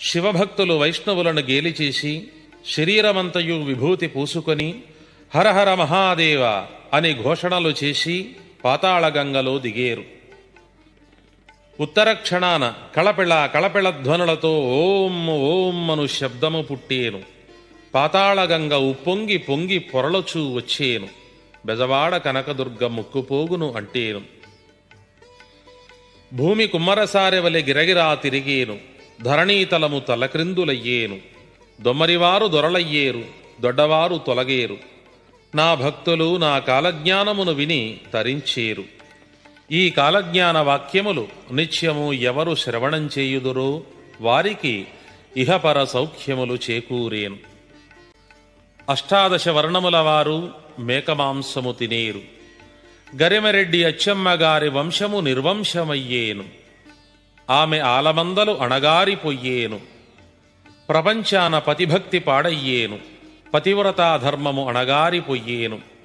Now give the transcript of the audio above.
శివభక్తులు వైష్ణవులను గేలిచేసి శరీరమంతయు విభూతి పూసుకొని హరహర మహాదేవ అని ఘోషణలు చేసి పాతాళగంగలో దిగేరు. ఉత్తర క్షణాన కళపెళ కళపెళ ధ్వనులతో ఓం ఓం అను శబ్దము పుట్టేను. పాతాళగంగ ఉప్పొంగి పొంగి పొరలచూ వచ్చేను. బెజవాడ కనకదుర్గ ముక్కుపోగును అంటేను. భూమి కుమ్మరసారె వలె గిరగిరా తిరిగేను. ధరణీతలము తలక్రిందులయ్యేను. దొమ్మరివారు దొరలయ్యేరు దొడ్డవారు తొలగేరు. నా భక్తులు నా కాలజ్ఞానమును విని తరించేరు. ఈ కాలజ్ఞాన వాక్యములు నిత్యము ఎవరు శ్రవణం చేయుదురో వారికి ఇహపర సౌఖ్యములు చేకూరేను. అష్టాదశ వర్ణముల వారు మేకమాంసము తినేరు. గరిమరెడ్డి అచ్చమ్మగారి వంశము నిర్వంశమయ్యేను. ఆమె ఆలమందలు అణగారిపోయేను. ప్రపంచాన పతిభక్తి పాడయ్యేను. పతివ్రతాధర్మము అణగారిపోయేను.